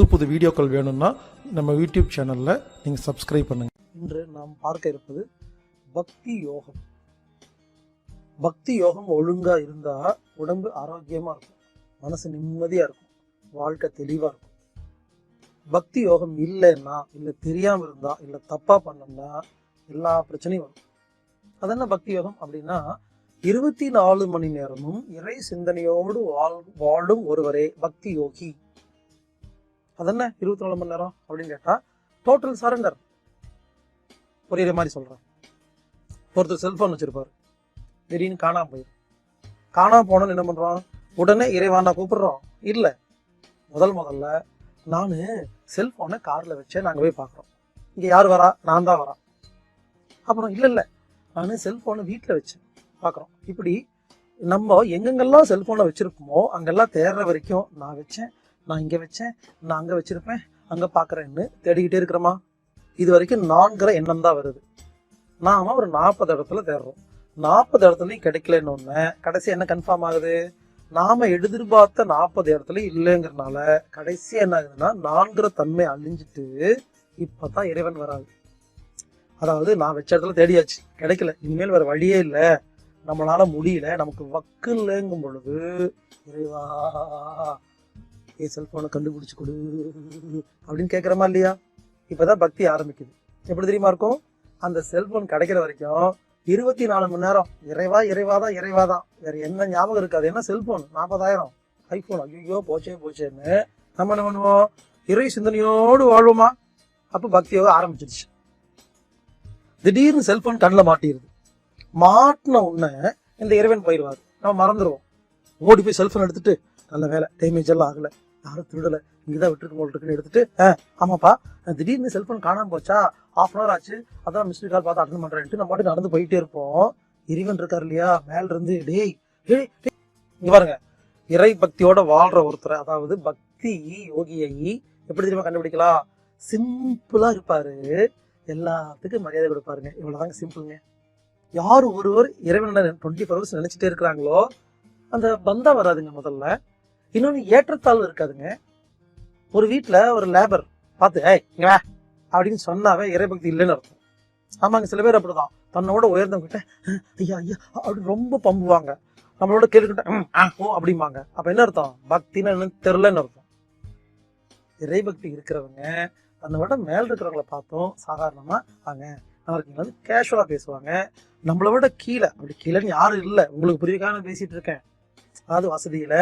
புது புது வீடியோக்கள் வேணும்னா நம்ம யூடியூப் சேனலில் நீங்கள் சப்ஸ்கிரைப் பண்ணுங்கள் இன்று நாம் பார்க்க இருப்பது பக்தி யோகம். பக்தி யோகம் ஒழுங்காக இருந்தால் உடம்பு ஆரோக்கியமாக இருக்கும். மனசு நிம்மதியாக இருக்கும். வாழ்க்கை தெளிவாக இருக்கும். பக்தி யோகம் இல்லைன்னா இல்லை தெரியாமல் இருந்தால் இல்லை தப்பாக பண்ணோம்னா எல்லா பிரச்சனையும் வரும். அதென்ன பக்தி யோகம் அப்படின்னா இருபத்தி நாலு மணி நேரமும் இறை சிந்தனையோடு வாழ் வாழும் ஒருவரே பக்தி யோகி. அதென்ன? இருபத்தி நாலு மணி நேரம் அப்படின்னு கேட்டால் டோட்டல் சரண்டர் புரியுற மாதிரி சொல்கிறேன் ஒருத்தர் செல்ஃபோன் வச்சுருப்பார். திடீர்னு காணாம போயிடும் காணாம போனோன்னு என்ன பண்ணுறோம் உடனே இறைவாண்டா கூப்பிடுறோம் இல்லை முதல் முதல்ல நான் செல்ஃபோனை காரில் வச்சே நாங்கள் போய் பார்க்குறோம் இங்கே யார் வரா? நான் தான் வரா. அப்புறம் இல்லை இல்லை நான் செல்ஃபோனை வீட்டில் வச்சு பார்க்குறோம் இப்படி நம்ம எங்கெங்கெல்லாம் செல்ஃபோனை வச்சுருக்கோமோ அங்கெல்லாம் தேடுற வரைக்கும் நான் வச்சேன். நான் இங்கே வச்சேன் நான் அங்கே வச்சிருப்பேன் அங்கே பார்க்குறேன்னு தேடிக்கிட்டே இருக்கிறோமா இது வரைக்கும் நான்கிற எண்ணம் தான் வருது. நாம ஒரு நாற்பது இடத்துல தேடுறோம். நாற்பது இடத்துலையும் கிடைக்கலன்னு கடைசி என்ன கன்ஃபார்ம் ஆகுது? நாம எதிர்பார்த்த நாற்பது இடத்துல இல்லைங்கிறனால கடைசி என்ன ஆகுதுன்னா நான்கிற தன்மை அழிஞ்சிட்டு இப்பதான் இறைவன் வராது அதாவது நான் வச்ச இடத்துல தேடியாச்சு கிடைக்கல. இனிமேல் வேற வழியே இல்லை. நம்மளால முடியல நமக்கு வக்கு இல்லைங்கும் பொழுது இறைவா ஏ செல்ஃபோனை கண்டுபிடிச்சு கொடு அப்படின்னு கேட்குறமா இல்லையா? இப்போ தான் பக்தி ஆரம்பிக்குது. எப்படி தெரியுமா இருக்கும்? அந்த செல்போன் கிடைக்கிற வரைக்கும் இருபத்தி நாலு மணி நேரம் இறைவா இறைவாதான் இறைவாதான் வேற என்ன ஞாபகம் இருக்காது என்ன செல்போன் நாற்பதாயிரம் ஐபோன். ஐயோ போச்சே போச்சேன்னு நம்ம என்ன பண்ணுவோம்? இறை சிந்தனையோடு வாழ்வோமா? அப்போ பக்தியோக ஆரம்பிச்சிருச்சு. திடீர்னு செல்போன் கண்ணில் மாட்டிடுது மாட்டின உடனே இந்த இறைவன் போயிடுவார். நம்ம மறந்துடுவோம் ஓடி போய் செல்போன் எடுத்துட்டு நல்ல வேலை டேமேஜ் எல்லாம் ஆகலை. யாரும் திருடல. இங்கதான் விட்டுருக்கு போல் இருக்குன்னு எடுத்துட்டு "ஆ, ஆமாப்பா. திடீர்னு செல்போன் காணாம போச்சா? ஆஃப் அன் அவர் ஆச்சு. அதான் மிஸ்டு கால் பார்த்து அட்டன் பண்ணுறேன்ட்டு நம்ம பாட்டு நடந்து போயிட்டே இருப்போம். இறைவன் இருக்கார் இல்லையா? மேல இருந்து டேய் டேய் டேய்." இங்க பாருங்க. இறை பக்தியோட வாழ்ற ஒருத்தர் அதாவது பக்தி யோகியை எப்படி தெரியுமா கண்டுபிடிக்கலாம்? சிம்பிளா இருப்பாரு. எல்லாத்துக்கும் மரியாதை கொடுப்பாருங்க. இவ்வளவுதாங்க சிம்பிளுங்க யார் ஒருவர் இறைவனை டுவெண்ட்டி ஃபோர் ஹவர்ஸ் நினைச்சிட்டே இருக்கிறாங்களோ அந்த பந்தம் வராதுங்க முதல்ல. இன்னொன்று ஏற்றத்தாழ்வு இருக்காதுங்க. ஒரு வீட்டில் ஒரு லேபர் பார்த்து ஏய் இங்க வா அப்படின்னு சொன்னாவே இறைபக்தி இல்லைன்னு அர்த்தம். ஆமாங்க சில பேர் அப்படிதான். தன்னோட உயர்ந்தவங்கிட்ட ஐயா ஐயா அப்படின்னு ரொம்ப பம்புவாங்க. நம்மளோட கேட்டுக்கிட்ட ஆ, ஓ அப்படிம்பாங்க. அப்ப என்ன அர்த்தம்? பக்தின்னு என்னன்னு தெரிலன்னு அர்த்தம். இறைபக்தி இருக்கிறவங்க அந்த விட மேல் இருக்கிறவங்கள பார்த்தோம் சாதாரணமா அவங்க நல்லா இருக்கீங்களா வந்து கேஷுவலா பேசுவாங்க. நம்மளை விட கீழே அப்படி கீழேன்னு யாரும் இல்லை. உங்களுக்கு புரியுதுக்காக பேசிட்டு இருக்கேன். அதாவது வசதியில்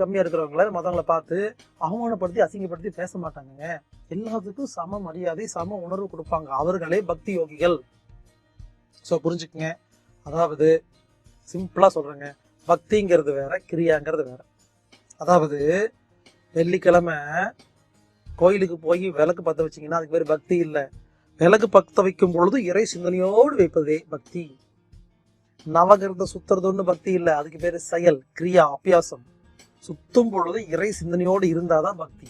கம்மியாக இருக்கிறவங்கள மதங்களை பார்த்து அவமானப்படுத்தி அசிங்கப்படுத்தி பேச மாட்டாங்கங்க. எல்லாத்துக்கும் சம மரியாதை சம உணர்வு கொடுப்பாங்க அவர்களே பக்தி யோகிகள். ஸோ புரிஞ்சுக்குங்க. அதாவது சிம்பிளாக சொல்கிறேங்க பக்திங்கிறது வேற கிரியாங்கிறது வேற. அதாவது வெள்ளிக்கிழமை கோயிலுக்கு போய் விளக்கு பத்த வச்சீங்கன்னா அதுக்கு பேர் பக்தி இல்லை. விளக்கு பற்ற வைக்கும் பொழுது இறை சிந்தனையோடு வைப்பதே பக்தி. நவகிரந்த சுத்துறது ஒன்று பக்தி இல்லை. அதுக்கு பேரு செயல் கிரியா அபியாசம். சுத்தும் பொழுது இறை சிந்தனையோடு இருந்தாதான் பக்தி.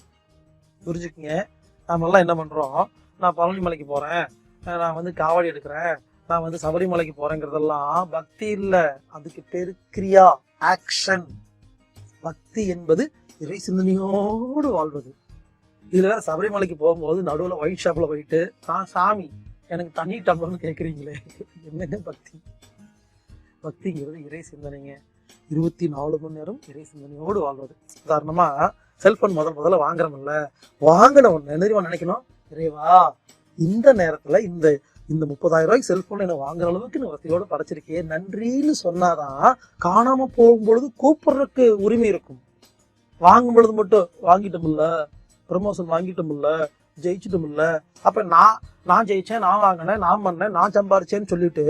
புரிஞ்சுக்குங்க? நாம எல்லாம் என்ன பண்றோம்? நான் பழனி மலைக்கு போறேன். நான் வந்து காவடி எடுக்கிறேன். நான் வந்து சபரிமலைக்கு போறேங்கிறதெல்லாம் பக்தி இல்ல. அதுக்கு பேரு கிரியா ஆக்ஷன். பக்தி என்பது இறை சிந்தனையோடு வாழ்வது. இதுல சபரிமலைக்கு போகும்போது நடுவில் ஒயிட் ஷாப்ல போயிட்டு நான் சாமி எனக்கு தண்ணி டம்ளர்னு கேக்குறீங்களே என்னங்க பக்தி? பக்திங்கிறது இறை சிந்தனைங்க. இருபத்தி நாலு மணி நேரம் இறை சிந்தனையோடு வாழ்வது. உதாரணமா செல்போன் முதல் முதல்ல வாங்குறோம்ல வாங்கின ஒன்று என்ன நினைக்கணும்? இறைவா இந்த நேரத்தில் இந்த இந்த முப்பதாயிரம் ரூபாய்க்கு செல்போன் என்ன வாங்குற அளவுக்கு நீ வசதியோடு படைச்சிருக்கே நன்றின்னு சொன்னாதான் காணாம போகும்பொழுது கூப்பிடுறதுக்கு உரிமை இருக்கும். வாங்கும் பொழுது மட்டும் வாங்கிட்டோம்ல ப்ரமோஷன் வாங்கிட்டோம்ல ஜெயிச்சிட்டோம்ல அப்ப நான் நான் ஜெயிச்சேன் நான் வாங்கினேன் நான் பண்ணேன் நான் சம்பாரிச்சேன்னு சொல்லிட்டு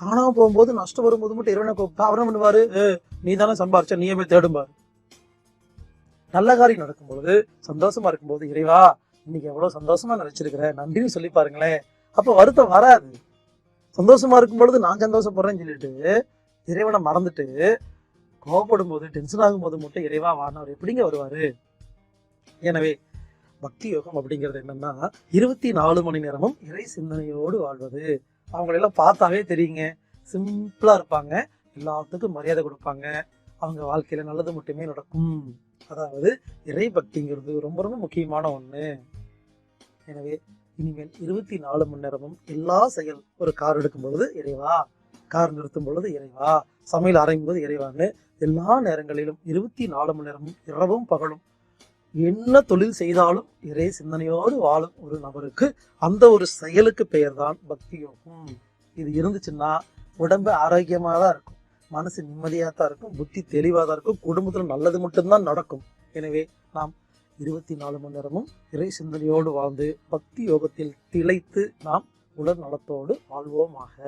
காணாம போகும்போது நஷ்டம் வரும்போது மட்டும் இறைவனை கூப்பிட்டா அவர் என்ன பண்ணுவாரு நீ தானே சம்பாரிச்ச நீயே போய் தேடும்பாரு. நல்ல காரியம் நடக்கும் சந்தோஷமா இருக்கும்போது இறைவா இன்னைக்கு எவ்வளவு சந்தோஷமா நினைச்சிருக்கிற? நன்றின்னு சொல்லி பாருங்களேன். அப்ப வருத்தம் வராது. சந்தோஷமா இருக்கும் பொழுது நான் சந்தோஷப்படுறேன்னு சொல்லிட்டு இறைவனை மறந்துட்டு கோவப்படும் போது டென்ஷன் ஆகும் போது மட்டும் இறைவா வானவர் எப்படிங்க வருவாரு? எனவே பக்தி யோகம் அப்படிங்கிறது என்னன்னா இருபத்தி நாலு மணி நேரமும் இறை சிந்தனையோடு வாழ்வது. அவங்களெல்லாம் பார்த்தாவே தெரியுங்க. சிம்பிளா இருப்பாங்க. எல்லாத்துக்கும் மரியாதை கொடுப்பாங்க. அவங்க வாழ்க்கையில நல்லது மட்டுமே நடக்கும். அதாவது இறை பக்திங்கிறது ரொம்ப ரொம்ப முக்கியமான ஒண்ணு. எனவே இனிமேல் இருபத்தி நாலு மணி நேரமும் எல்லா செயல் ஒரு கார் எடுக்கும் பொழுது இறைவா கார் நிறுத்தும் பொழுது இறைவா சமையல் அறையும் போது இறைவான்னு எல்லா நேரங்களிலும் இருபத்தி நாலு மணி நேரமும் இரவும் பகலும் என்ன தொழில் செய்தாலும் இறை சிந்தனையோடு வாழும் ஒரு நபருக்கு அந்த ஒரு செயலுக்கு பெயர் தான் பக்தி யோகம். இது இருந்துச்சுன்னா உடம்பு ஆரோக்கியமாக தான் இருக்கும். மனசு நிம்மதியாக தான் இருக்கும். புத்தி தெளிவாக தான் இருக்கும். குடும்பத்தில் நல்லது மட்டும்தான் நடக்கும். எனவே நாம் இருபத்தி நாலு மணி நேரமும் இறை சிந்தனையோடு வாழ்ந்து பக்தி யோகத்தில் திளைத்து நாம் உடல் நலத்தோடு வாழ்வோமாக.